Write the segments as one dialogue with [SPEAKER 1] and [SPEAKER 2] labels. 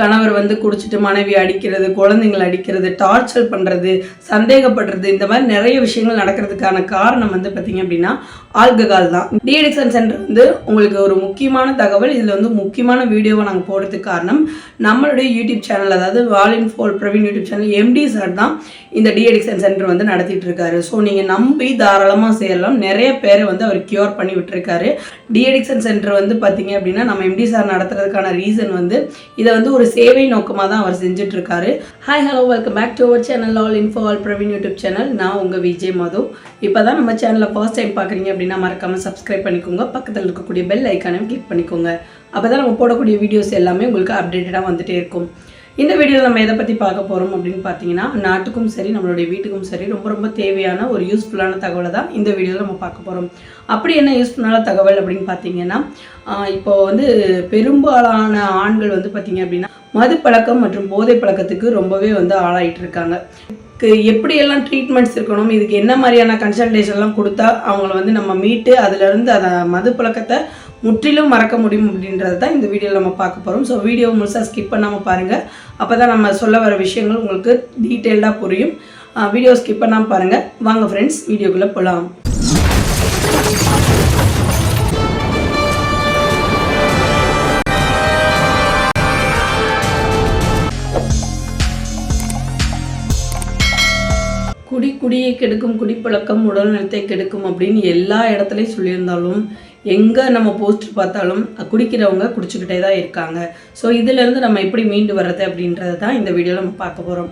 [SPEAKER 1] கணவர் வந்து குடிச்சிட்டு மனைவி அடிக்கிறது குழந்தைங்களை அடிக்கிறது டார்ச்சர் பண்ணுறது சந்தேகப்படுறது இந்த மாதிரி நிறைய விஷயங்கள் நடக்கிறதுக்கான காரணம் வந்து பார்த்தீங்க அப்படின்னா ஆல்கஹால் தான். டிஎடிக்ஷன் சென்டர் வந்து உங்களுக்கு ஒரு முக்கியமான தகவல். இதில் வந்து முக்கியமான வீடியோவை நாங்கள் போடுறதுக்கு காரணம் நம்மளுடைய யூடியூப் சேனல் அதாவது வாலின் ஃபோல் Praveen YouTube channel MD sir தான் இந்த டிஎடிக்ஷன் சென்டர் வந்து நடத்திட்டு இருக்காரு. ஸோ நீங்கள் நம்பி தாராளமாக சேரலாம். நிறைய பேரை வந்து அவர் கியூர் பண்ணி விட்டுருக்காரு. டிஎடிக்ஷன் சென்டர் வந்து பார்த்தீங்க அப்படின்னா நம்ம எம்டி சார் நடத்துறதுக்கான ரீசன் வந்து இதை வந்து ஒரு சேவை நோக்கமாக தான் அவர் செஞ்சுட்டு இருக்காரு hi hello welcome back to our channel all info all Praveen YouTube channel நான் உங்கள் விஜய் மது. இப்போ தான் நம்ம சேனலில் ஃபர்ஸ்ட் டைம் பார்க்குறீங்க அப்படின்னா மறக்காமல் சப்ஸ்கிரைப் பண்ணிக்கோங்க. பக்கத்தில் இருக்கக்கூடிய பெல் ஐக்கானையும் கிளிக் பண்ணிக்கோங்க. அப்போ தான் நம்ம போடக்கூடிய வீடியோஸ் எல்லாமே உங்களுக்கு அப்டேட்டடாக வந்துட்டே இருக்கும். இந்த வீடியோவில் நம்ம எதை பற்றி பார்க்க போகிறோம் அப்படின்னு பார்த்தீங்கன்னா நாட்டுக்கும் சரி நம்மளுடைய வீட்டுக்கும் சரி ரொம்ப ரொம்ப தேவையான ஒரு யூஸ்ஃபுல்லான தகவலை தான் இந்த வீடியோவில் நம்ம பார்க்க போகிறோம் அப்படி என்ன யூஸ்ஃபுல்லான தகவல் அப்படின்னு பார்த்தீங்கன்னா இப்போ வந்து பெரும்பாலான ஆண்கள் வந்து பார்த்தீங்க அப்படின்னா மது பழக்கம் மற்றும் போதை பழக்கத்துக்கு ரொம்பவே வந்து ஆளாயிட்டு இருக்காங்க எப்படியெல்லாம் ட்ரீட்மெண்ட்ஸ் இருக்கணும் இதுக்கு என்ன மாதிரியான கன்சல்டேஷன்லாம் கொடுத்தா அவங்கள வந்து நம்ம மீட்டு அதுலேருந்து அதை மது பழக்கத்தை முற்றிலும் மறக்க முடியும் அப்படின்றது தான் இந்த வீடியோவில் நம்ம பார்க்க போகிறோம் ஸோ வீடியோ முழுசாக ஸ்கிப் பண்ணாமல் பாருங்கள் அப்போ தான் நம்ம சொல்ல வர விஷயங்கள் உங்களுக்கு டீட்டெயில்டாக புரியும். வீடியோ ஸ்கிப் பண்ணாமல் பாருங்கள் வாங்க ஃப்ரெண்ட்ஸ் வீடியோக்குள்ளே போகலாம் குடி குடியை கெடுக்கும் குடிப்பழக்கம் உடல் நலத்தை கெடுக்கும் அப்படின்னு எல்லா இடத்துலையும் சொல்லியிருந்தாலும் எங்கே நம்ம போஸ்ட் பார்த்தாலும் குடிக்கிறவங்க குடிச்சுக்கிட்டே தான் இருக்காங்க. ஸோ இதுலேருந்து நம்ம எப்படி மீண்டு வர்றது அப்படின்றது தான் இந்த வீடியோவில் நம்ம பார்க்க போகிறோம்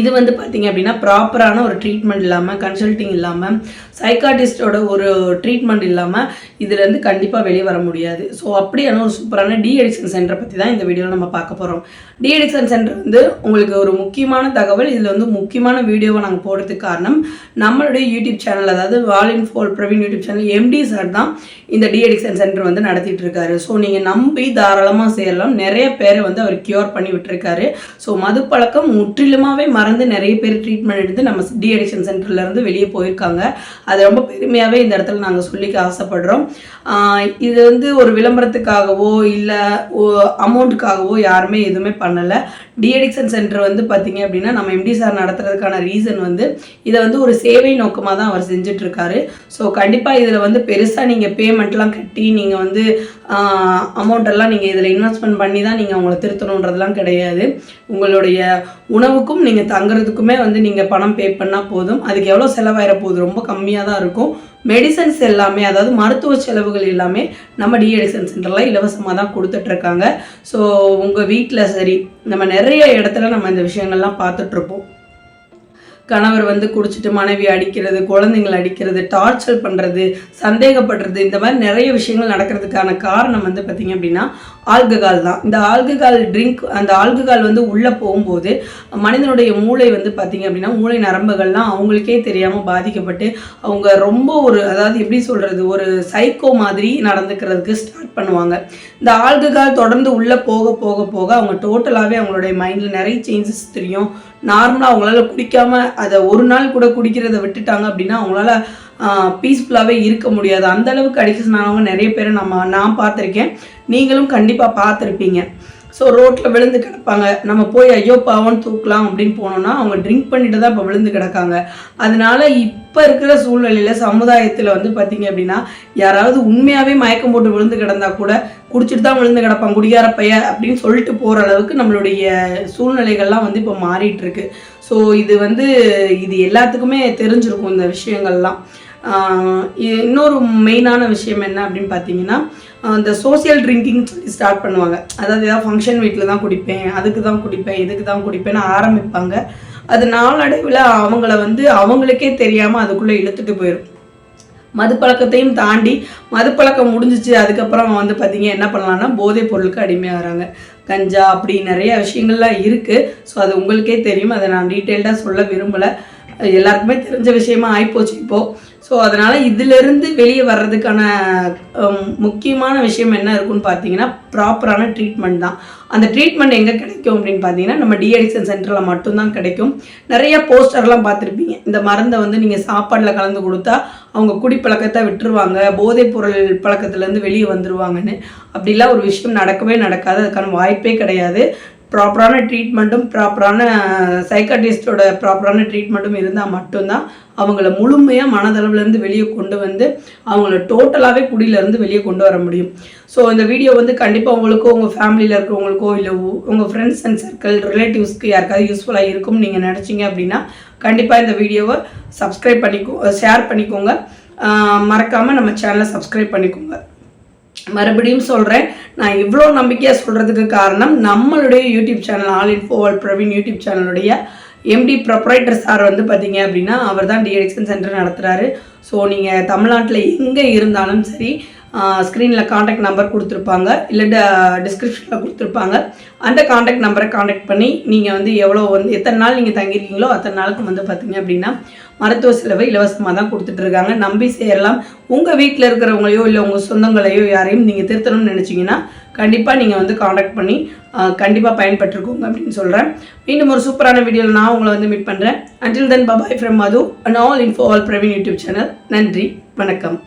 [SPEAKER 1] இது வந்து பார்த்தீங்க அப்படின்னா ப்ராப்பரான ஒரு ட்ரீட்மெண்ட் இல்லாமல் கன்சல்ட்டிங் இல்லாமல் சைக்காட்டிஸ்டோட ஒரு ட்ரீட்மெண்ட் இல்லாமல் இதுலேருந்து கண்டிப்பாக வெளியே வர முடியாது. ஸோ அப்படியான ஒரு சூப்பரான டி அடிக்ஷன் சென்டரை பற்றி தான் இந்த வீடியோவில் நம்ம பார்க்க போகிறோம் டி அடிக்ஷன் சென்டர் வந்து உங்களுக்கு ஒரு முக்கியமான தகவல். இதில் வந்து முக்கியமான வீடியோவை நாங்கள் போடுறதுக்கு காரணம் நம்மளுடைய யூடியூப் சேனல் அதாவது வாலின் ஃபோல் Praveen YouTube channel MD sir தான் இந்த டி அடிக்ஷன் சென்டர் வந்து நடத்திட்டு இருக்காரு. ஸோ நீங்கள் நம்பி தாராளமாக சேரலாம். நிறைய பேரை வந்து அவர் கியூர் பண்ணி விட்டுருக்காரு. ஸோ மது பழக்கம் முற்றிலுமாகவே மறந்து நிறைய பேர் ட்ரீட்மெண்ட் எடுத்து நம்ம டி அடிக்ஷன் சென்டர்லேருந்து வெளியே போயிருக்காங்க. அது ரொம்ப பெருமையாகவே இந்த இடத்துல நாங்கள் சொல்லிக்க ஆசைப்படுறோம். இது வந்து ஒரு விளம்பரத்துக்காகவோ இல்லை அமௌண்ட்டுக்காகவோ யாருமே எதுவுமே பண்ணலை. டி அடிக்ஷன் சென்டர் வந்து பார்த்தீங்க அப்படின்னா நம்ம எம்டி சார் நடத்துறதுக்கான ரீசன் வந்து இதை வந்து ஒரு சேவை நோக்கமாக தான் அவர் செஞ்சிட்ருக்காரு ஸோ கண்டிப்பாக இதில் வந்து பெருசாக நீங்கள் பேமெண்ட்லாம் கட்டி நீங்கள் வந்து அமௌண்ட்டெல்லாம் நீங்கள் இதில் இன்வெஸ்ட்மெண்ட் பண்ணி தான் நீங்கள் அவங்கள திருத்தணுன்றதெல்லாம் கிடையாது. உங்களுடைய உணவுக்கும் நீங்கள் தங்குறதுக்குமே வந்து நீங்கள் பணம் பே பண்ணால் போதும். அதுக்கு எவ்வளோ செலவாயிர போகுது ரொம்ப கம்மியாக தான் இருக்கும். மெடிசன்ஸ் எல்லாமே அதாவது மருத்துவ செலவுகள் எல்லாமே நம்ம டிஎடிசன் சென்டரில் இலவசமாக தான் கொடுத்துட்ருக்காங்க. ஸோ உங்கள் வீட்டில் சரி நம்ம நிறைய இடத்துல நம்ம இந்த விஷயங்கள்லாம் பார்த்துட்ருப்போம். கணவர் வந்து குடிச்சிட்டு மனைவி அடிக்கிறது குழந்தைங்களை அடிக்கிறது டார்ச்சர் பண்ணுறது சந்தேகப்படுறது இந்த மாதிரி நிறைய விஷயங்கள் நடக்கிறதுக்கான காரணம் வந்து பார்த்திங்க அப்படின்னா ஆல்கஹால் தான். இந்த ஆல்கஹால் ட்ரிங்க் அந்த ஆல்கஹால் வந்து உள்ளே போகும்போது மனிதனுடைய மூளை வந்து பார்த்திங்க அப்படின்னா மூளை நரம்புகள்லாம் அவங்களுக்கே தெரியாமல் பாதிக்கப்பட்டு அவங்க ரொம்ப ஒரு அதாவது எப்படி சொல்கிறது ஒரு சைக்கோ மாதிரி நடந்துக்கிறதுக்கு ஸ்டார்ட் பண்ணுவாங்க. இந்த ஆல்கஹால் தொடர்ந்து உள்ளே போக போக போக அவங்க டோட்டலாகவே அவங்களுடைய மைண்டில் நிறைய சேஞ்சஸ் தெரியும். நார்மலாக அவங்களால குடிக்காம அதை ஒரு நாள் கூட குடிக்கிறத விட்டுட்டாங்க அப்படின்னா அவங்களால பீஸ்ஃபுல்லாகவே இருக்க முடியாது. அந்த அளவுக்கு அடிக்ஷன் ஆனவங்க நிறைய பேரை நம்ம நான் பார்த்துருக்கேன். நீங்களும் கண்டிப்பாக பார்த்துருப்பீங்க. ஸோ ரோட்டில் விழுந்து கிடப்பாங்க. நம்ம போய் ஐயோ பாவம்னு தூக்கலாம் அப்படின்னு போனோம்னா அவங்க ட்ரிங்க் பண்ணிட்டு தான் இப்போ விழுந்து கிடக்காங்க. அதனால இப்போ இருக்கிற சூழ்நிலையில் சமுதாயத்தில் வந்து பார்த்தீங்க அப்படின்னா யாராவது உண்மையாகவே மயக்கம் போட்டு விழுந்து கிடந்தா கூட குடிச்சிட்டு தான் விழுந்து கிடப்பான் குடிகார பைய அப்படின்னு சொல்லிட்டு போகிற அளவுக்கு நம்மளுடைய சூழ்நிலைகள்லாம் வந்து இப்போ மாறிட்டு இருக்கு. ஸோ இது வந்து இது எல்லாத்துக்குமே தெரிஞ்சிருக்கும் இந்த விஷயங்கள்லாம். ஆஹ் இ- இன்னொரு மெயினான விஷயம் என்ன அப்படின்னு பார்த்தீங்கன்னா அந்த சோசியல் ட்ரிங்கிங் சொல்லி ஸ்டார்ட் பண்ணுவாங்க. அதாவது ஏதாவது ஃபங்க்ஷன் வீட்டில் தான் குடிப்பேன் அதுக்கு தான் குடிப்பேன் இதுக்கு தான் குடிப்பேன்னு ஆரம்பிப்பாங்க. அது நாளடைவில் அவங்கள வந்து அவங்களுக்கே தெரியாமல் அதுக்குள்ளே இழுத்துட்டு போயிடும் மதுப்பழக்கத்தையும் தாண்டி மதுப்பழக்கம் முடிஞ்சிச்சு அதுக்கப்புறம் வந்து பார்த்தீங்க என்ன பண்ணலாம்னா போதைப் பொருளுக்கு அடிமையாகிறாங்க. கஞ்சா அப்படி நிறைய விஷயங்கள்லாம் இருக்குது ஸோ அது உங்களுக்கே தெரியும். அதை நான் டீட்டெயில்டாக சொல்ல விரும்பலை. எல்லாருக்குமே தெரிஞ்ச விஷயமா ஆயிப்போச்சு இப்போது ஸோ அதனால் இதிலிருந்து வெளியே வர்றதுக்கான முக்கியமான விஷயம் என்ன இருக்குன்னு பார்த்தீங்கன்னா ப்ராப்பரான ட்ரீட்மெண்ட் தான். அந்த ட்ரீட்மெண்ட் எங்கே கிடைக்கும் அப்படின்னு பார்த்தீங்கன்னா நம்ம டிஅடிக்ஷன் சென்டரில் மட்டும்தான் கிடைக்கும். நிறைய போஸ்டர்லாம் பார்த்துருப்பீங்க இந்த மருந்தை வந்து நீங்கள் சாப்பாட்டில் கலந்து கொடுத்தா அவங்க குடிப்பழக்கத்தை விட்டுருவாங்க போதைப் பொருள் பழக்கத்துலேருந்து வெளியே வந்துருவாங்கன்னு. அப்படிலாம் ஒரு விஷயம் நடக்கவே நடக்காது. அதுக்கான வாய்ப்பே கிடையாது. ப்ராப்பரான ட்ரீட்மெண்ட்டும் ப்ராப்பரான சைக்காட்டிஸ்டோட ப்ராப்பரான ட்ரீட்மெண்ட்டும் இருந்தால் மட்டும்தான் அவங்கள முழுமையாக மனதளவுலேருந்து வெளியே கொண்டு வந்து அவங்கள டோட்டலாகவே குடியிலேருந்து வெளியே கொண்டு வர முடியும். ஸோ இந்த வீடியோ வந்து கண்டிப்பாக உங்களுக்கோ உங்கள் ஃபேமிலியில் இருக்கிறவங்களுக்கோ இல்லை உங்கள் ஃப்ரெண்ட்ஸ் அண்ட் சர்க்கிள் ரிலேட்டிவ்ஸ்க்கு யாருக்காவது யூஸ்ஃபுல்லாக இருக்கும்னு நீங்கள் நினச்சிங்க அப்படின்னா கண்டிப்பாக இந்த வீடியோவை சப்ஸ்கிரைப் பண்ணிக்கோ ஷேர் பண்ணிக்கோங்க. மறக்காமல் நம்ம சேனலை சப்ஸ்கிரைப் பண்ணிக்கோங்க. மறுபடியும் சொல்கிறேன் நான் இவ்வளோ நம்பிக்கையாக சொல்கிறதுக்கு காரணம் நம்மளுடைய YouTube channel all info all Praveen YouTube சேனலுடைய எம்டி ப்ரொப்ரைட்டர் சார் வந்து பார்த்தீங்க அப்படின்னா அவர் தான் டிஎடிக்ஷன் சென்டர் நடத்துகிறாரு ஸோ நீங்கள் தமிழ்நாட்டில் எங்கே இருந்தாலும் சரி ஸ்க்ரீனில் காண்டாக்ட் நம்பர் கொடுத்துருப்பாங்க. இல்லை டிஸ்கிரிப்ஷனில் கொடுத்துருப்பாங்க. அந்த காண்டாக்ட் நம்பரை காண்டாக்ட் பண்ணி நீங்கள் வந்து எவ்வளோ வந்து எத்தனை நாள் நீங்கள் தங்கியிருக்கீங்களோ அத்தனை நாளுக்கு வந்து பார்த்தீங்க அப்படின்னா மருத்துவ செலவை இலவசமாக தான் கொடுத்துட்ருக்காங்க. நம்பி சேரலாம் உங்கள் வீட்டில் இருக்கிறவங்களையோ இல்லை உங்கள் சொந்தங்களையோ யாரையும் நீங்கள் திருத்தணும்னு நினச்சிங்கன்னா கண்டிப்பாக நீங்கள் வந்து காண்டாக்ட் பண்ணி கண்டிப்பாக பயன்பட்டுருக்கோங்க அப்படின்னு சொல்கிறேன் மீண்டும் ஒரு சூப்பரான வீடியோவில் நான் உங்களை வந்து மீட் பண்ணுறேன் until then bye bye from Madhu and all info all Praveen YouTube channel நன்றி வணக்கம்.